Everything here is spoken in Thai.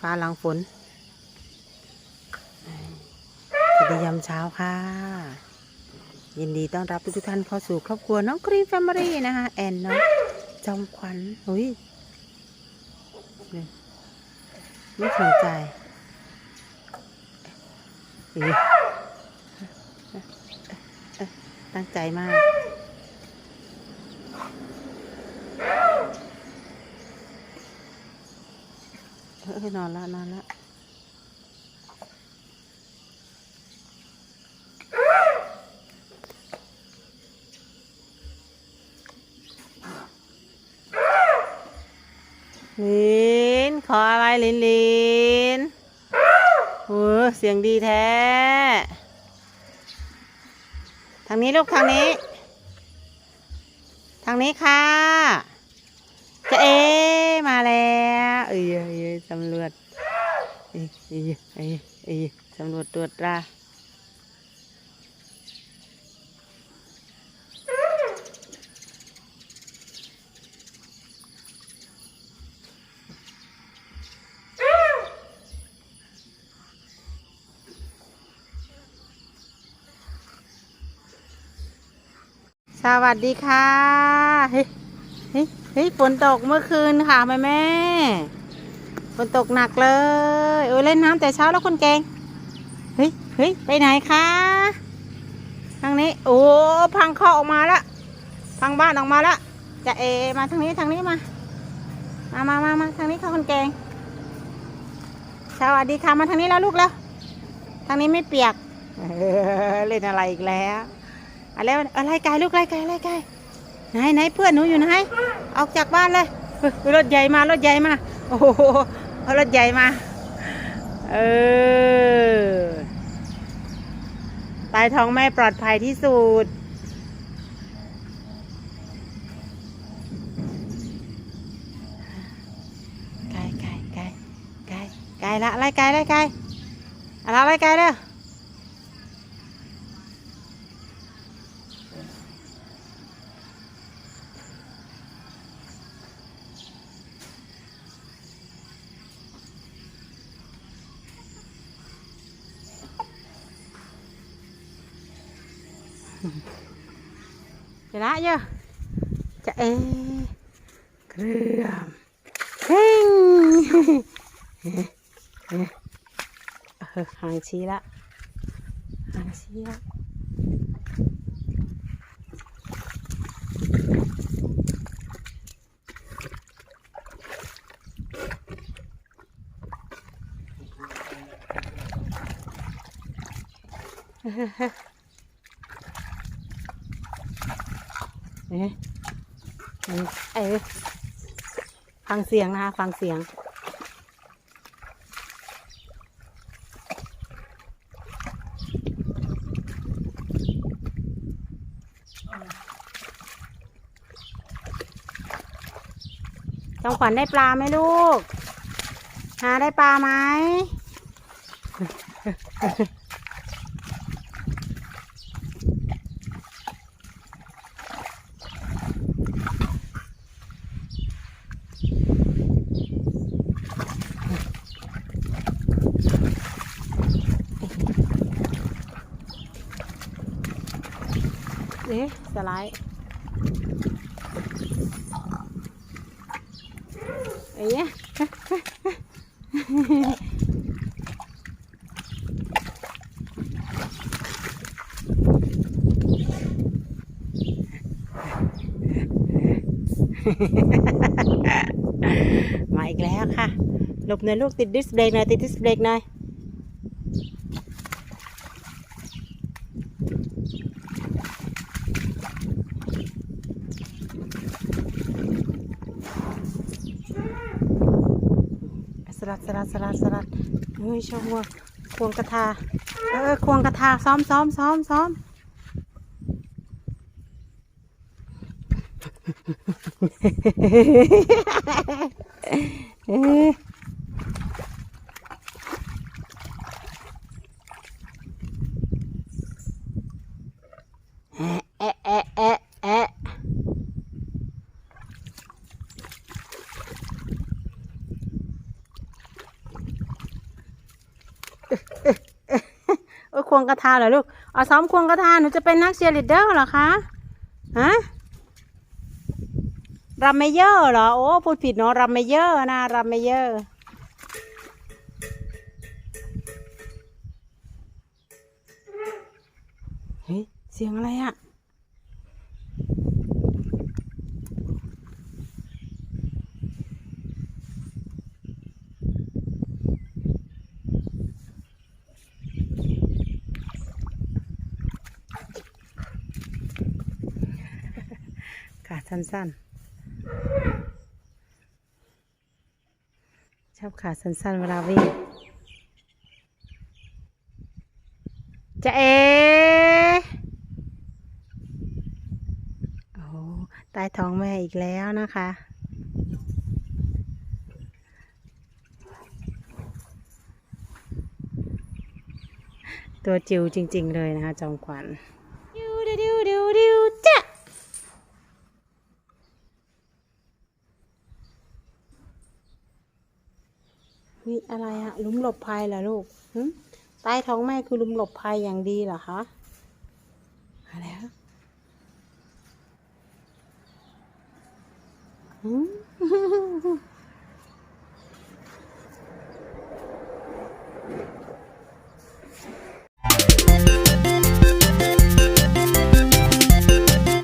ฟ้าหลังฝนสวัสดียามเช้าค่ะ ยินดีต้อนรับทุกท่านเข้าสู่ครอบครัวน้องกรีนแฟมิลี่นะคะ แอนน้องจอมขวัญอุ้ยไม่สนใจตั้งใจมาก เออนอนละนอนละลินขออะไรลินลินโอ้เสียงดีแท้ ทางนี้ลูกทางนี้ ทางนี้ค่ะจะเอ มาแล้วเอ้ยเอ้ยตำรวจเอ้ยเอ้ยเอ้ยเอ้ยตำรวจตรวจตราสวัสดีค่ะ เฮ้ยเฮ้ยฝนตกเมื่อคืนค่ะแม่แม่ฝนตกหนักเลยโอ้ยเล่นน้ำแต่เช้าแล้วคนแกงเฮ้ยเฮ้ยไปไหนคะทางนี้โอ้พังเข้าออกมาละพังบ้านออกมาละจะเอมาทางนี้ทางนี้มามามามามาทางนี้ค่ะคนแกงสวัสดีค่ะมาทางนี้แล้วลูกแล้วทางนี้ไม่เปียกเออเล่นอะไรอีกแล้วอะไรอะไรไกลลูกอะไรไกลอะไรไกล ไหนไหนเพื่อนหนูอยู่ไหนออกจากบ้านเลยรถใหญ่มารถใหญ่มาโอ้โหรถใหญ่มาเออตายท้องแม่ปลอดภัยที่สุดไกลไกลไกลไกลไกลละไล่ไกลไล่ไกลอะไรไล่ไกลเด้อ จะละเยอะจะเอเครื่องเฮ้งเออหางชี้ละหางชี้ละเอ๊ เอ๊ะฟังเสียงนะคะ ฟังเสียงจองขวัญได้ปลาไหมลูก หาได้ปลาไหม สไลด์เอ๊ะมาอีกแล้วค่ะ หลบหน่อยลูกติดดิสเบรกหน่อยติดดิสเบรกหน่อย สลัดสลัดสลัดเฮ้ยชอบวัวควงกระทา เออควงกระทาซ้อมซ้อมซ้อมซ้อมเอ๊ะแอะแอะ แอะแอะแอะเออควงกระทาเหรอลูกเอาซ้อมควงกระทาหนูจะเป็นนักเชียร์ลีดเดอร์เหรอคะฮะรัมเมเยอร์เหรอโอ้พูดผิดเนาะรัมเมเยอร์นะรัมเมเยอร์เฮ้ยเสียงอะไรอะ ขาสั้นๆ ชอบขาสั้นๆ เวลาวิ่งจะเอโอ้ใต้ท้องแม่อีกแล้วนะคะตัวจิ๋วจริง ๆ เลยนะคะจอมขวัญดิวดิวดิวดิวดิวจ้ะ มีอะไรอะลุมหลบภัยเหรอลูกใต้ท้องแม่คือลุมหลบภัยอย่างดีเหรอคะอะไรคะหึ